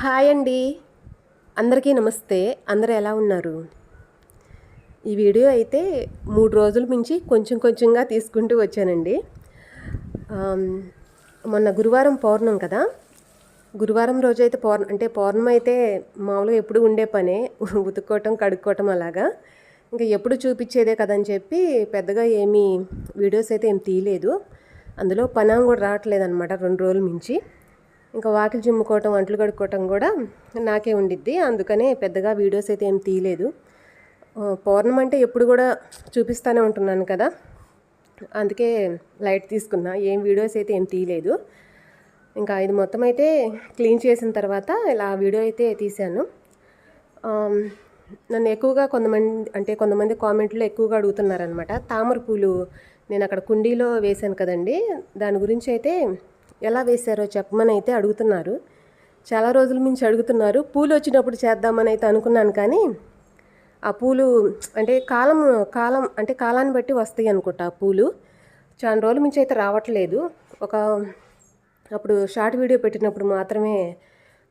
Hi అండి. అందరికీ నమస్తే. అందరూ ఎలా ఉన్నారు? ఈ వీడియో అయితే మూడు రోజుల మించి కొంచెం కొంచెంగా తీసుకుంటూ వచ్చానండి. మొన్న గురువారం పౌర్ణం కదా? గురువారం రోజు అయితే పౌర్ణ అంటే పౌర్ణం అయితే మామూలుగా ఎప్పుడు ఉండే పనే. ఉతుక్కోవటం కడుక్కోవటం అలాగా. ఇంకా ఎప్పుడు చూపించేదే కదని చెప్పి పెద్దగా ఏమీ వీడియోస్ అయితే ఏం తీయలేదు. అందులో పనాం కూడా రావట్లేదు అనమాట రెండు రోజుల మించి ఇంకా వాకిలి చిమ్ముకోవటం అంట్లు కడుక్కోవటం కూడా నాకే ఉండిద్ది. అందుకనే పెద్దగా వీడియోస్ అయితే ఏం తీయలేదు. పౌర్ణం అంటే ఎప్పుడు కూడా చూపిస్తూనే ఉంటున్నాను కదా. అందుకే లైట్ తీసుకున్నా. ఏం వీడియోస్ అయితే ఏం తీయలేదు. ఇంకా ఇది మొత్తం అయితే క్లీన్ చేసిన తర్వాత ఇలా వీడియో అయితే తీశాను. నన్ను ఎక్కువగా కొంతమంది అంటే కొంతమంది కామెంట్లో ఎక్కువగా అడుగుతున్నారనమాట తామర పూలు నేను అక్కడ కుండీలో వేశాను కదండి. దాని గురించి అయితే ఎలా వేశారో చెప్పమని అయితే అడుగుతున్నారు. చాలా రోజుల నుంచి అడుగుతున్నారు. పూలు వచ్చినప్పుడు చేద్దామని అయితే అనుకున్నాను కానీ ఆ పూలు అంటే కాలం కాలం అంటే కాలాన్ని బట్టి వస్తాయి అనుకుంటా ఆ పూలు. చాలా రోజుల నుంచి అయితే రావట్లేదు. ఒక అప్పుడు షార్ట్ వీడియో పెట్టినప్పుడు మాత్రమే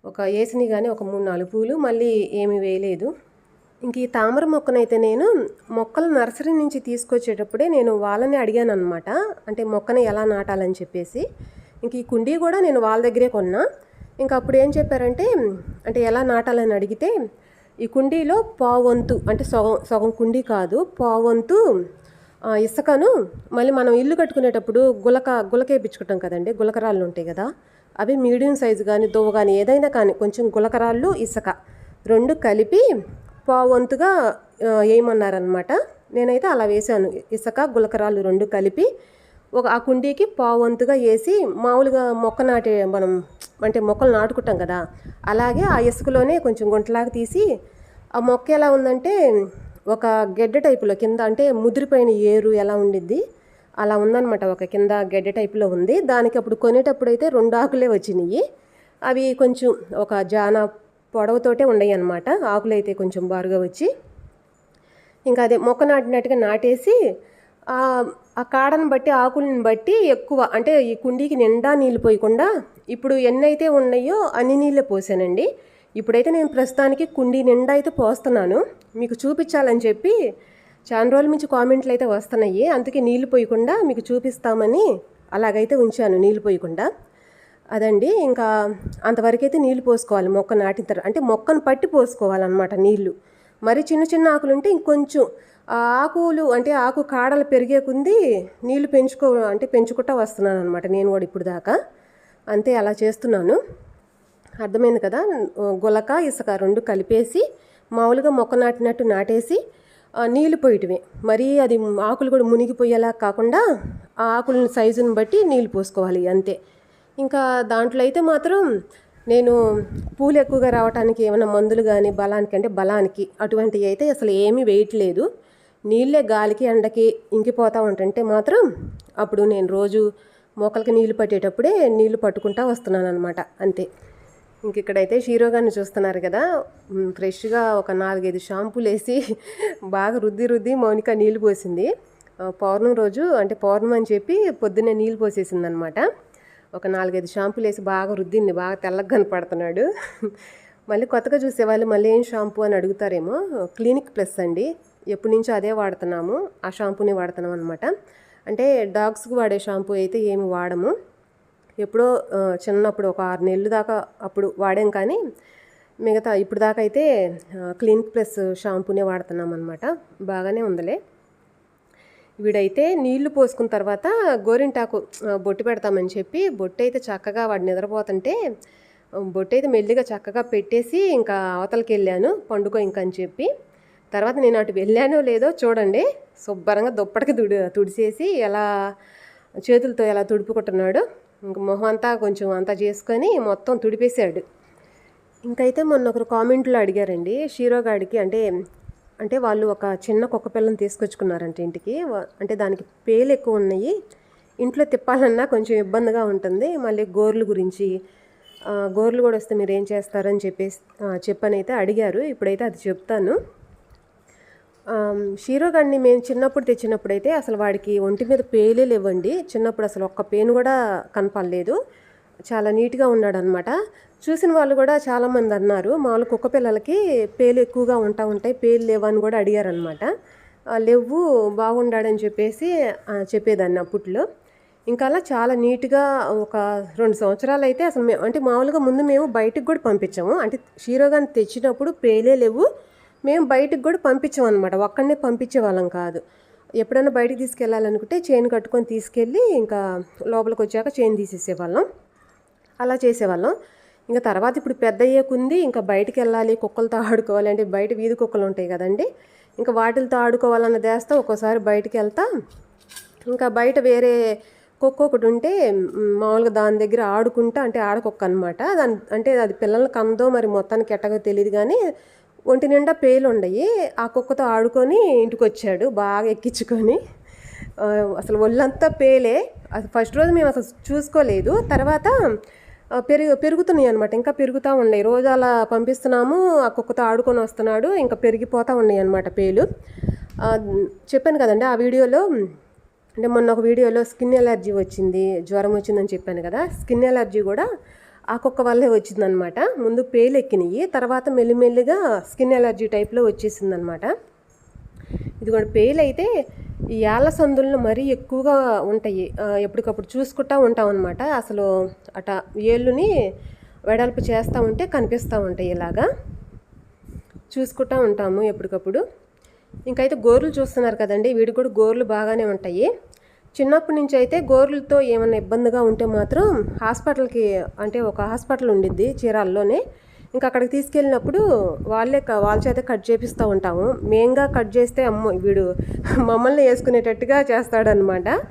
ఒక వేసినవి కానీ ఒక మూడు నాలుగు పూలు మళ్ళీ ఏమీ వేయలేదు. ఇంక ఈ తామర మొక్కనైతే నేను మొక్కలు నర్సరీ నుంచి తీసుకొచ్చేటప్పుడే నేను వాళ్ళని అడిగాను అనమాట అంటే మొక్కని ఎలా నాటాలని చెప్పేసి. ఇంక ఈ కుండీ కూడా నేను వాళ్ళ దగ్గరే కొన్నా. ఇంకా అప్పుడు ఏం చెప్పారంటే అంటే ఎలా నాటాలని అడిగితే ఈ కుండీలో పావంతు అంటే సగం సగం కుండీ కాదు పావంతు ఆ, ఇసుకను మళ్ళీ మనం ఇల్లు కట్టుకునేటప్పుడు గులక గులకేయించుకుంటాం కదండి గులకరాళ్ళు ఉంటాయి కదా అవి మీడియం సైజు కానీ దువ్వ కానీ ఏదైనా కానీ కొంచెం గులకరాళ్ళు ఇసుక రెండు కలిపి పావంతుగా వేయమన్నారనమాట నేనైతే అలా వేశాను ఇసుక గులకరాళ్ళు రెండు కలిపి ఒక ఆ కుండీకి పావంతుగా వేసి మామూలుగా మొక్క నాటే మనం అంటే మొక్కలు నాటుకుంటాం కదా అలాగే ఆ ఇసుకలోనే కొంచెం గుంటలాగా తీసి ఆ మొక్క ఎలా ఉందంటే ఒక గెడ్డ టైపులో కింద అంటే ముదిరిపోయిన ఏరు ఎలా ఉండిద్ది అలా ఉందన్నమాట. ఒక కింద గెడ్డ టైపులో ఉంది. దానికి అప్పుడు కొనేటప్పుడు అయితే రెండు ఆకులే వచ్చినాయి. అవి కొంచెం ఒక జాన పొడవతోటే ఉన్నాయి అనమాట ఆకులు అయితే కొంచెం బారుగా వచ్చి ఇంకా అదే మొక్క నాటినట్టుగా నాటేసి ఆ కాడను బట్టి ఆకులను బట్టి ఎక్కువ అంటే ఈ కుండీకి నిండా నీళ్ళు పోయకుండా ఇప్పుడు ఎన్ని అయితే ఉన్నాయో అన్ని నీళ్ళే పోసానండి. ఇప్పుడైతే నేను ప్రస్తుతానికి కుండీ నిండా అయితే పోస్తున్నాను. మీకు చూపించాలని చెప్పి చాలా రోజుల నుంచి కామెంట్లు అయితే వస్తున్నాయి. అందుకే నీళ్ళు పోయకుండా మీకు చూపిస్తామని అలాగైతే ఉంచాను నీళ్ళు పోయకుండా. అదండి ఇంకా అంతవరకైతే నీళ్ళు పోసుకోవాలి మొక్క నాటిన తర్వాత అంటే మొక్కను పట్టి పోసుకోవాలన్నమాట నీళ్ళు. మరి చిన్న చిన్న ఆకులు ఉంటే ఇంకొంచెం ఆ ఆకులు అంటే ఆకు కాడలు పెరిగే కొంది నీళ్ళు పెంచుకో అంటే పెంచుకుంటా వస్తున్నాను అనమాట నేను కూడా ఇప్పుడు దాకా. అంతే అలా చేస్తున్నాను. అర్థమైంది కదా? గులక ఇసుక రెండు కలిపేసి మామూలుగా మొక్క నాటినట్టు నాటేసి నీళ్ళు పోయటమే. మరీ అది ఆకులు కూడా మునిగిపోయేలా కాకుండా ఆ ఆకుల సైజుని బట్టి నీళ్ళు పోసుకోవాలి అంతే. ఇంకా దాంట్లో అయితే మాత్రం నేను పూలు ఎక్కువగా రావడానికి ఏమైనా మందులు కానీ బలానికి అంటే బలానికి అటువంటివి అయితే అసలు ఏమీ వేయట్లేదు. నీళ్ళే గాలికి ఎండకి ఇంకిపోతూ ఉంటుంటే మాత్రం అప్పుడు నేను రోజు మొక్కలకి నీళ్ళు పట్టేటప్పుడే నీళ్ళు పట్టుకుంటా వస్తున్నాను అనమాట అంతే. ఇంక ఇక్కడైతే షీరోగాన్ని చూస్తున్నారు కదా ఫ్రెష్గా ఒక నాలుగైదు షాంపూలు వేసి బాగా రుద్ది రుద్ది మౌనిక నీళ్ళు పోసింది. పౌర్ణం రోజు అంటే పౌర్ణం అని చెప్పి పొద్దున్నే నీళ్ళు పోసేసింది అనమాట ఒక నాలుగైదు షాంపూలు వేసి బాగా రుద్దింది బాగా తెల్లగా కనపడుతున్నాడు. మళ్ళీ కొత్తగా చూసేవాళ్ళు మళ్ళీ ఏం షాంపూ అని అడుగుతారేమో క్లినిక్ ప్లస్ అండి. ఎప్పటి నుంచో అదే వాడుతున్నాము. ఆ షాంపూని వాడుతున్నాం అనమాట అంటే డాగ్స్కి వాడే షాంపూ అయితే ఏమి వాడము. ఎప్పుడో చిన్నప్పుడు ఒక ఆరు నెలలు దాకా అప్పుడు వాడాం కానీ మిగతా ఇప్పుడు దాకా అయితే క్లినిక్ ప్లస్ షాంపూనే వాడుతున్నాం అనమాట బాగానే ఉందిలే. వీడైతే నీళ్ళు పోసుకున్న తర్వాత గోరింటాకు బొట్టు పెడతామని చెప్పి బొట్టు అయితే చక్కగా వాడు నిద్రపోతుంటే బొట్టు అయితే మెల్లిగా చక్కగా పెట్టేసి ఇంకా అవతలకి వెళ్ళాను పండుగ ఇంకా అని చెప్పి. తర్వాత నేను అటు వెళ్ళానో లేదో చూడండి. శుభ్రంగా దుప్పటికి తుడి తుడిసేసి ఎలా చేతులతో ఎలా తుడుపుకుంటున్నాడు ఇంక మొహం అంతా కొంచెం అంతా చేసుకొని మొత్తం తుడిపేశాడు. ఇంకైతే మొన్న ఒకరు కామెంట్లో అడిగారండి షీరోగాడికి అంటే అంటే వాళ్ళు ఒక చిన్న కుక్క పిల్లని తీసుకొచ్చుకున్నారంట ఇంటికి. అంటే దానికి పేలు ఎక్కువ ఉన్నాయి. ఇంట్లో తిప్పాలన్నా కొంచెం ఇబ్బందిగా ఉంటుంది. మళ్ళీ గోర్లు గురించి గోర్లు కూడా వస్తే మీరు ఏం చేస్తారని చెప్పేసి చెప్పనైతే అడిగారు. ఇప్పుడైతే అది చెప్తాను. షీరోగాడిని మేము చిన్నప్పుడు తెచ్చినప్పుడు అయితే అసలు వాడికి ఒంటి మీద పేలే లేవండి. చిన్నప్పుడు అసలు ఒక్క పేను కూడా కనపడలేదు. చాలా నీట్గా ఉన్నాడనమాట చూసిన వాళ్ళు కూడా చాలామంది అన్నారు మామూలు కుక్క పిల్లలకి పేలు ఎక్కువగా ఉంటా ఉంటాయి పేలు లేవని కూడా అడిగారనమాట లేవు బాగుండాడని చెప్పేసి చెప్పేదాన్ని అప్పట్లో. ఇంకా అలా చాలా నీట్గా ఒక రెండు సంవత్సరాలు అయితే అసలు మేము అంటే మామూలుగా ముందు మేము బయటకు కూడా పంపించాము. అంటే క్షీరోగాన్ని తెచ్చినప్పుడు పేలే లేవు మేము బయటకు కూడా పంపించాం అనమాట ఒక్కడనే పంపించే వాళ్ళం కాదు. ఎప్పుడైనా బయటకు తీసుకెళ్ళాలనుకుంటే చైన్ కట్టుకొని తీసుకెళ్ళి ఇంకా లోపలికి వచ్చాక చైన్ తీసేసేవాళ్ళం. అలా చేసేవాళ్ళం. ఇంకా తర్వాత ఇప్పుడు పెద్ద అయ్యేకుంది ఇంకా బయటికి వెళ్ళాలి కుక్కలతో ఆడుకోవాలి అంటే బయట వీధి కుక్కలు ఉంటాయి కదండి. ఇంకా వాటిలతో ఆడుకోవాలన్న దేస్తా ఒక్కోసారి బయటికి వెళ్తా. ఇంకా బయట వేరే కుక్క ఒకటి ఉంటే మామూలుగా దాని దగ్గర ఆడుకుంటా అంటే ఆడకుక్క అనమాట దాని అంటే అది పిల్లలకి అందో మరి మొత్తానికి ఎట్టగో తెలియదు కానీ ఒంటి నిండా పేలు ఉండయి ఆ కుక్కతో ఆడుకొని ఇంటికి వచ్చాడు బాగా ఎక్కించుకొని. అసలు ఒళ్ళంతా పేలే. ఫస్ట్ రోజు మేము అసలు చూసుకోలేదు. తర్వాత పెరుగు పెరుగుతున్నాయి అనమాట ఇంకా పెరుగుతూ ఉన్నాయి. రోజు అలా పంపిస్తున్నాము ఆ కుక్కతో ఆడుకొని వస్తున్నాడు ఇంకా పెరిగిపోతూ ఉన్నాయి అనమాట పేలు. చెప్పాను కదండి ఆ వీడియోలో అంటే మొన్న ఒక వీడియోలో స్కిన్ ఎలర్జీ వచ్చింది జ్వరం వచ్చిందని చెప్పాను కదా స్కిన్ ఎలర్జీ కూడా ఆ కుక్క వల్లే వచ్చిందనమాట. ముందు పేలు ఎక్కినాయి తర్వాత మెల్లిమెల్లిగా స్కిన్ ఎలర్జీ టైప్లో వచ్చేసిందనమాట. ఇది కూడా పేలు అయితే ఈ యాళ్ళ సందుల్లో మరీ ఎక్కువగా ఉంటాయి. ఎప్పటికప్పుడు చూసుకుంటా ఉంటాం అనమాట అసలు అట ఏళ్ళుని వెడల్పు చేస్తూ ఉంటే కనిపిస్తూ ఉంటాయి ఇలాగా. చూసుకుంటా ఉంటాము ఎప్పటికప్పుడు. ఇంకైతే గోర్లు చూస్తున్నారు కదండి వీడికి కూడా గోర్లు బాగానే ఉంటాయి. చిన్నప్పటి నుంచి అయితే గోర్లతో ఏమైనా ఇబ్బందిగా ఉంటే మాత్రం హాస్పిటల్కి అంటే ఒక హాస్పిటల్ ఉండిద్ది చీరాల్లోనే. ఇంకా అక్కడికి తీసుకెళ్ళినప్పుడు వాళ్ళే క- వాళ్ళ చేత కట్ చేపిస్తూ ఉంటాము. మెయిన్గా కట్ చేస్తే అమ్మో వీడు మమ్మల్ని వేసుకునేటట్టుగా చేస్తాడనమాట.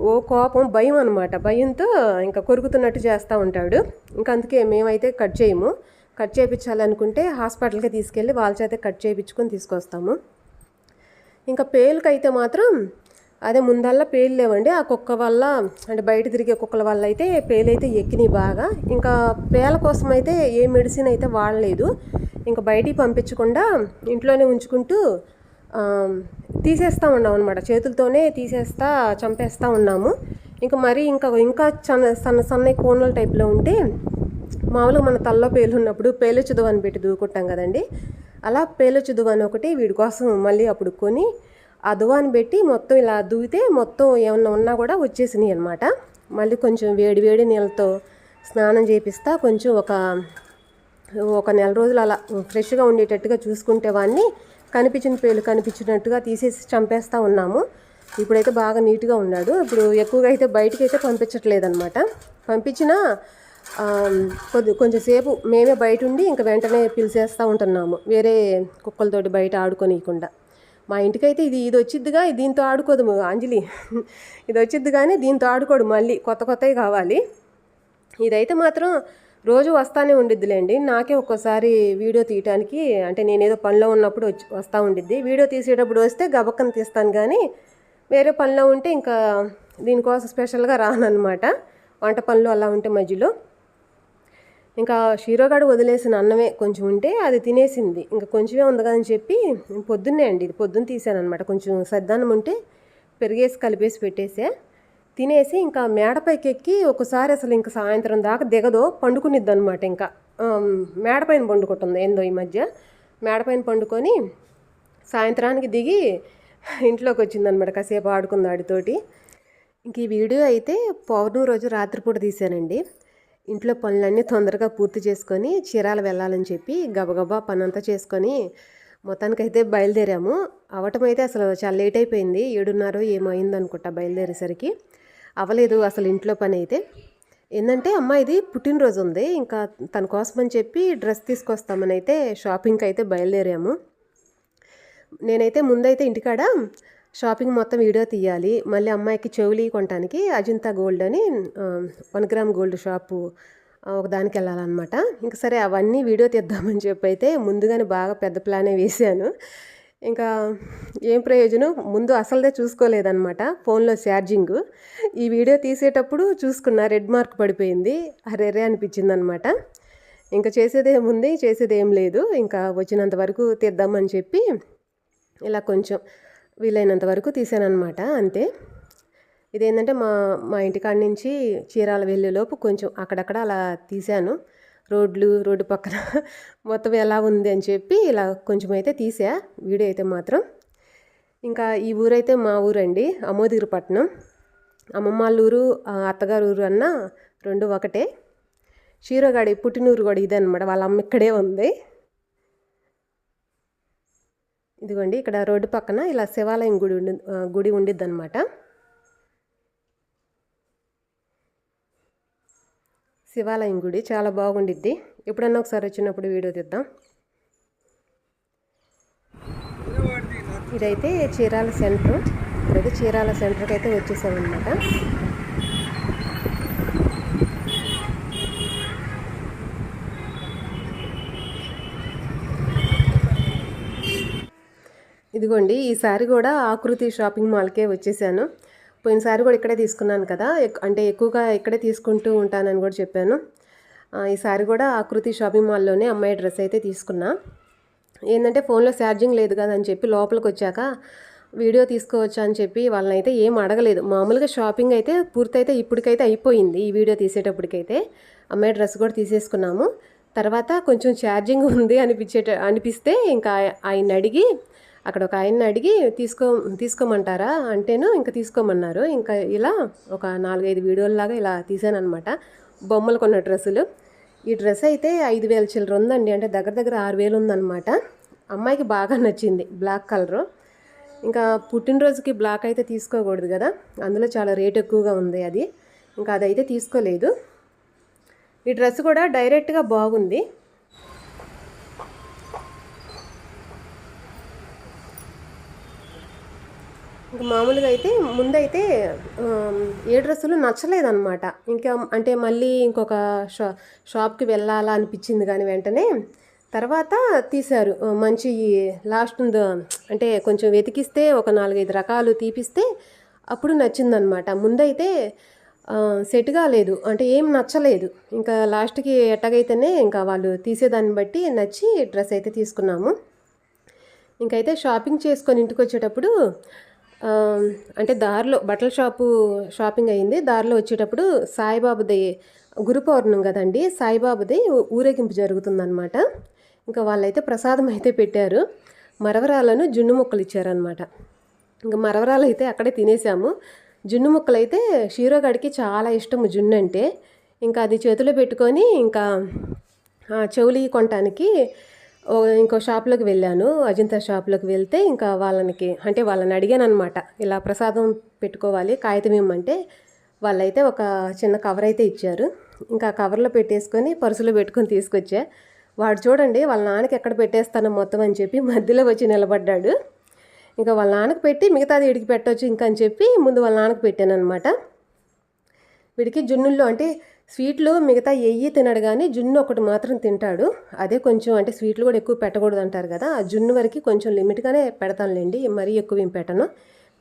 ఓ కోపం భయం అనమాట. భయంతో ఇంకా కొరుకుతున్నట్టు చేస్తూ ఉంటాడు. ఇంకా అందుకే మేమైతే కట్ చేయము. కట్ చేయించాలనుకుంటే హాస్పిటల్కి తీసుకెళ్ళి వాళ్ళ చేత కట్ చేయించుకొని తీసుకొస్తాము. ఇంకా పేలుకైతే మాత్రం అదే ముందల్లా పేలు లేవండి. ఆ కుక్క వల్ల అంటే బయట తిరిగే కుక్కల వల్ల అయితే పేలు అయితే ఎక్కినాయి బాగా. ఇంకా పేల కోసం అయితే ఏ మెడిసిన్ అయితే వాడలేదు. ఇంకా బయటికి పంపించకుండా ఇంట్లోనే ఉంచుకుంటూ తీసేస్తూ ఉన్నాం అనమాట చేతులతోనే తీసేస్తా చంపేస్తూ ఉన్నాము. ఇంకా మరి ఇంకా ఇంకా సన్న సన్న సన్న కోనల టైప్లో ఉంటే మామూలుగా మన తల్లో పేలు ఉన్నప్పుడు పేలు అని పెట్టి దూకుంటాం కదండి. అలా పేలుచుదవ అని ఒకటి వీడి కోసం మళ్ళీ అప్పుడు కొని ఆ దువాని పెట్టి మొత్తం ఇలా దువితే మొత్తం ఏమన్నా ఉన్నా కూడా వచ్చేసినాయి అనమాట మళ్ళీ కొంచెం వేడి వేడి నీళ్ళతో స్నానం చేపిస్తా కొంచెం ఒక ఒక నెల రోజులు అలా ఫ్రెష్గా ఉండేటట్టుగా చూసుకుంటే వాడిని కనిపించిన పేలు కనిపించినట్టుగా తీసేసి చంపేస్తూ ఉన్నాము. ఇప్పుడైతే బాగా నీట్గా ఉన్నాడు. ఇప్పుడు ఎక్కువగా అయితే బయటికి అయితే పంపించట్లేదన్నమాట. పంపించినా కొద్ది కొంచెంసేపు మేమే బయట ఉండి ఇంకా వెంటనే పిలిచేస్తూ ఉంటున్నాము. వేరే కుక్కలతోటి బయట ఆడుకోనీయకుండా. మా ఇంటికైతే ఇది ఇది వచ్చిద్దిగా దీంతో ఆడుకోదు అంజలి. ఇది వచ్చిద్ది కానీ దీంతో ఆడుకోడు మళ్ళీ కొత్త కొత్తవి కావాలి. ఇదైతే మాత్రం రోజు వస్తానే ఉండిద్దిలేండి. నాకే ఒక్కోసారి వీడియో తీయటానికి అంటే నేను ఏదో పనిలో ఉన్నప్పుడు వచ్చి వస్తూ ఉండిద్ది. వీడియో తీసేటప్పుడు వస్తే గబక్కన తీస్తాను కానీ వేరే పనిలో ఉంటే ఇంకా దీనికోసం స్పెషల్గా రానమాట వంట పనులు అలా ఉంటే మధ్యలో. ఇంకా షీరోగాడు వదిలేసిన అన్నమే కొంచెం ఉంటే అది తినేసింది. ఇంకా కొంచెమే ఉంది కదని చెప్పి పొద్దున్నే అండి ఇది పొద్దున్న తీసాను అనమాట కొంచెం సద్దన్నం ఉంటే పెరిగేసి కలిపేసి పెట్టేసే. తినేసి ఇంకా మేడపైకి ఎక్కి ఒకసారి అసలు ఇంకా సాయంత్రం దాకా దిగదో పండుకునిద్ది అనమాట ఇంకా మేడపైన పండుకుంటుంది ఏందో ఈ మధ్య. మేడపైన పండుకొని సాయంత్రానికి దిగి ఇంట్లోకి వచ్చిందనమాట కాసేపు ఆడుకుంది ఆడితోటి. ఇంక ఈ వీడియో అయితే పౌర్ణమి రోజు రాత్రిపూట తీశానండి ఇంట్లో పనులన్నీ తొందరగా పూర్తి చేసుకొని చీరాలు వెళ్ళాలని చెప్పి గబగబా పనంతా చేసుకొని మొత్తానికైతే బయలుదేరాము. అవటం అయితే అసలు చాలా లేట్ అయిపోయింది. ఏడున్నర ఏమో అయింది అనుకుంటా బయలుదేరేసరికి. అవ్వలేదు అసలు ఇంట్లో పని అయితే. ఏంటంటే అమ్మ ఇది పుట్టినరోజు ఉంది. ఇంకా తన కోసం అని చెప్పి డ్రెస్ తీసుకొస్తామని అయితే షాపింగ్కి అయితే బయలుదేరాము. నేనైతే ముందైతే ఇంటికాడ షాపింగ్ మొత్తం వీడియో తీయాలి. మళ్ళీ అమ్మాయికి చెవులు కొనడానికి అజింతా గోల్డ్ అని వన్ గ్రామ్ గోల్డ్ షాపు ఒక దానికి వెళ్ళాలన్నమాట. ఇంక సరే అవన్నీ వీడియో తీద్దామని చెప్పి అయితే ముందుగానే బాగా పెద్ద ప్లానే వేసాను ఇంకా ఏం ప్రయోజనం? ముందు అసలుదే చూసుకోలేదన్నమాట ఫోన్లో ఛార్జింగ్. ఈ వీడియో తీసేటప్పుడు చూసుకున్న రెడ్ మార్క్ పడిపోయింది అరెరే అనిపించింది అనమాట ఇంకా చేసేది ఏముంది చేసేది ఏం లేదు. ఇంకా వచ్చినంత వరకు తీద్దామని చెప్పి ఇలా కొంచెం వీలైనంత వరకు తీసానమాట అంతే. ఇదేంటంటే మా మా ఇంటికాడ నుంచి చీరాల వెళ్ళేలోపు కొంచెం అక్కడక్కడ అలా తీశాను రోడ్లు రోడ్డు పక్కన మొత్తం ఎలా ఉంది అని చెప్పి ఇలా కొంచెం అయితే తీసా వీడియో అయితే మాత్రం. ఇంకా ఈ ఊరైతే మా ఊరండి అమోదిగిరిపట్నం. అమ్మమ్మ వాళ్ళ ఊరు అత్తగారు ఊరు అన్న రెండు ఒకటే. షీరోగాడి పుట్టినూరు కూడా ఇదే అనమాట వాళ్ళ అమ్మ ఇక్కడే ఉంది. ఇదిగోండి ఇక్కడ రోడ్డు పక్కన ఇలా శివాలయం గుడి ఉండి గుడి ఉండిద్ది అనమాట శివాలయం గుడి చాలా బాగుండిద్ది. ఎప్పుడన్నా ఒకసారి వచ్చినప్పుడు వీడియో తీద్దాం. ఇదైతే చీరాల సెంటర్. ఇదైతే చీరాల సెంటర్కి అయితే వచ్చేసామన్నమాట. ఇదిగోండి ఈసారి కూడా ఆకృతి షాపింగ్ మాల్కే వచ్చేసాను. పోయినసారి కూడా ఇక్కడే తీసుకున్నాను కదా ఎక్- అంటే ఎక్కువగా ఇక్కడే తీసుకుంటూ ఉంటానని కూడా చెప్పాను. ఈసారి కూడా ఆకృతి షాపింగ్ మాల్లోనే అమ్మాయి డ్రెస్ అయితే తీసుకున్నా. ఏంటంటే ఫోన్లో ఛార్జింగ్ లేదు కదా అని చెప్పి లోపలికి వచ్చాక వీడియో తీసుకోవచ్చా అని చెప్పి వాళ్ళని అయితే ఏం అడగలేదు. మామూలుగా షాపింగ్ అయితే పూర్తయితే ఇప్పటికైతే అయిపోయింది ఈ వీడియో తీసేటప్పటికైతే. అమ్మాయి డ్రెస్ కూడా తీసేసుకున్నాము. తర్వాత కొంచెం ఛార్జింగ్ ఉంది అనిపించేట అనిపిస్తే ఇంకా ఆయన అడిగి అక్కడ ఒక ఆయన్ని అడిగి తీసుకో తీసుకోమంటారా? అంటేను ఇంకా తీసుకోమన్నారు. ఇంకా ఇలా ఒక నాలుగైదు వీడియోల్లాగా ఇలా తీసాను అనమాట బొమ్మలు కొన్న డ్రెస్సులు. ఈ డ్రెస్ అయితే ఐదు వేల చిల్లర ఉందండి. అంటే దగ్గర దగ్గర ఆరు వేలు ఉందన్నమాట. అమ్మాయికి బాగా నచ్చింది బ్లాక్ కలరు. ఇంకా పుట్టినరోజుకి బ్లాక్ అయితే తీసుకోకూడదు కదా. అందులో చాలా రేట్ ఎక్కువగా ఉంది అది. ఇంకా అదైతే తీసుకోలేదు. ఈ డ్రెస్ కూడా డైరెక్ట్గా బాగుంది. ఇంక మామూలుగా అయితే ముందైతే ఏ డ్రెస్సులు నచ్చలేదన్నమాట. ఇంకా అంటే మళ్ళీ ఇంకొక షా షాప్కి వెళ్ళాలా అనిపించింది కానీ వెంటనే తర్వాత తీశారు. మంచి లాస్ట్ అంటే కొంచెం వెతికిస్తే ఒక నాలుగైదు రకాలు తీపిస్తే అప్పుడు నచ్చిందనమాట ముందైతే సెట్ కాలేదు అంటే ఏం నచ్చలేదు. ఇంకా లాస్ట్కి ఎట్టగైతేనే ఇంకా వాళ్ళు తీసేదాన్ని బట్టి నచ్చి డ్రెస్ అయితే తీసుకున్నాము. ఇంకైతే షాపింగ్ చేసుకొని ఇంటికి వచ్చేటప్పుడు అంటే దారిలో బట్టల షాపు షాపింగ్ అయింది. దారిలో వచ్చేటప్పుడు సాయిబాబుది గురు పౌర్ణం కదండి సాయిబాబుది ఊరేగింపు జరుగుతుందన్నమాట. ఇంకా వాళ్ళైతే ప్రసాదం అయితే పెట్టారు. మరవరాలను జున్ను ముక్కలు ఇచ్చారనమాట ఇంకా మరవరాలు అయితే అక్కడే తినేసాము. జున్ను ముక్కలు అయితే షీరోగాడికి చాలా ఇష్టము జున్ను అంటే. ఇంకా అది చేతిలో పెట్టుకొని ఇంకా ఆ, చెవులు కొనటానికి ఇంకో షాప్లోకి వెళ్ళాను. అజంతా షాప్లోకి వెళ్తే ఇంకా వాళ్ళనికి అంటే వాళ్ళని అడిగాను అనమాట ఇలా ప్రసాదం పెట్టుకోవాలి కాగితం ఇమ్మంటే వాళ్ళైతే ఒక చిన్న కవర్ అయితే ఇచ్చారు. ఇంకా కవర్లో పెట్టేసుకొని పర్సులో పెట్టుకొని తీసుకొచ్చా. వాడు చూడండి వాళ్ళ నాన్నకి ఎక్కడ పెట్టేస్తానో మొత్తం అని చెప్పి మధ్యలో వచ్చి నిలబడ్డాడు. ఇంకా వాళ్ళ నాన్నకు పెట్టి మిగతాది ఇడికి పెట్టవచ్చు ఇంకా అని చెప్పి ముందు వాళ్ళ నాన్నకి పెట్టాను అనమాట వీడికి జున్నుల్లో అంటే స్వీట్లు మిగతా ఎయ్యి తినడు కానీ జున్ను ఒకటి మాత్రం తింటాడు. అదే కొంచెం అంటే స్వీట్లు కూడా ఎక్కువ పెట్టకూడదు అంటారు కదా ఆ జున్ను వరకు కొంచెం లిమిట్గానే పెడతానులేండి మరీ ఎక్కువ ఏం పెట్టను.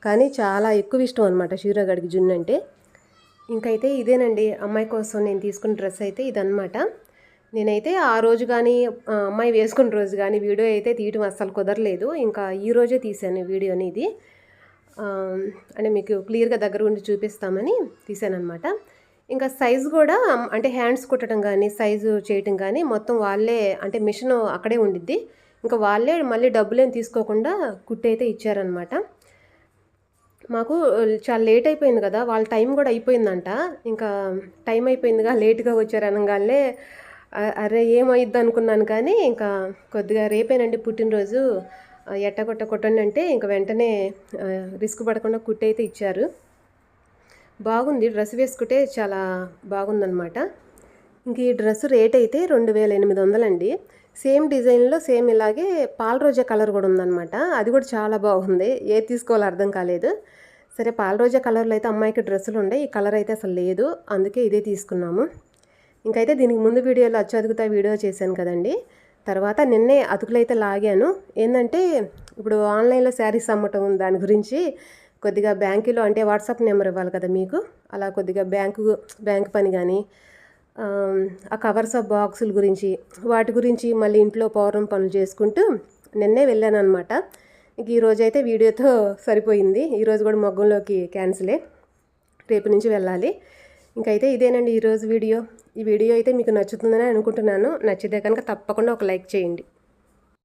కానీ చాలా ఎక్కువ ఇష్టం అనమాట షీరోగడికి జున్ను అంటే. ఇంకైతే ఇదేనండి అమ్మాయి కోసం నేను తీసుకున్న డ్రెస్ అయితే ఇదన్నమాట. నేనైతే ఆ రోజు కానీ అమ్మాయి వేసుకున్న రోజు కానీ వీడియో అయితే తీయటం అస్సలు కుదరలేదు. ఇంకా ఈ రోజే తీశాను వీడియోని ఇది. అంటే మీకు క్లియర్గా దగ్గర ఉండి చూపిస్తామని తీసానమాట ఇంకా సైజు కూడా అంటే హ్యాండ్స్ కుట్టడం కానీ సైజు చేయటం కానీ మొత్తం వాళ్ళే అంటే మిషన్ అక్కడే ఉండిద్ది. ఇంకా వాళ్ళే మళ్ళీ డబ్బులేం తీసుకోకుండా కుట్టి అయితే ఇచ్చారనమాట మాకు చాలా లేట్ అయిపోయింది కదా వాళ్ళ టైం కూడా అయిపోయిందంట. ఇంకా టైం అయిపోయిందిగా లేట్గా వచ్చారనగానే అరే ఏమైద్ది అనుకున్నాను కానీ ఇంకా కొద్దిగా రేపేనండి పుట్టినరోజు ఎట్ట కొట్ట కొట్టండి అంటే ఇంకా వెంటనే రిస్క్ పడకుండా కుట్టి అయితే ఇచ్చారు. బాగుంది డ్రెస్ వేసుకుంటే చాలా బాగుందనమాట ఇంక ఈ డ్రెస్ రేట్ అయితే రెండు వేల ఎనిమిది వందలండి. సేమ్ డిజైన్లో సేమ్ ఇలాగే పాల రోజా కలర్ కూడా ఉందన్నమాట. అది కూడా చాలా బాగుంది. ఏది తీసుకోవాలో అర్థం కాలేదు. సరే పాల రోజా కలర్లో అయితే అమ్మాయికి డ్రెస్సులు ఉండే ఈ కలర్ అయితే అసలు లేదు. అందుకే ఇదే తీసుకున్నాము. ఇంకైతే దీనికి ముందు వీడియోలో అచ్చు అదుగుతా వీడియో చేశాను కదండి. తర్వాత నిన్నే అతుకులు అయితే లాగాను. ఏంటంటే ఇప్పుడు ఆన్లైన్లో శారీస్ అమ్మటం దాని గురించి కొద్దిగా బ్యాంకులో అంటే వాట్సాప్ నెంబర్ ఇవ్వాలి కదా మీకు. అలా కొద్దిగా బ్యాంకు బ్యాంక్ పని కానీ ఆ కవర్స్ ఆఫ్ బాక్సుల గురించి వాటి గురించి మళ్ళీ ఇంట్లో పౌరం పనులు చేసుకుంటూ నిన్నే వెళ్ళాను అనమాట ఇంక ఈరోజు అయితే వీడియోతో సరిపోయింది. ఈరోజు కూడా మొగ్గంలోకి క్యాన్సిలే. రేపు నుంచి వెళ్ళాలి. ఇంకైతే ఇదేనండి ఈరోజు వీడియో. ఈ వీడియో అయితే మీకు నచ్చుతుందని అనుకుంటున్నాను. నచ్చితే కనుక తప్పకుండా ఒక లైక్ చేయండి.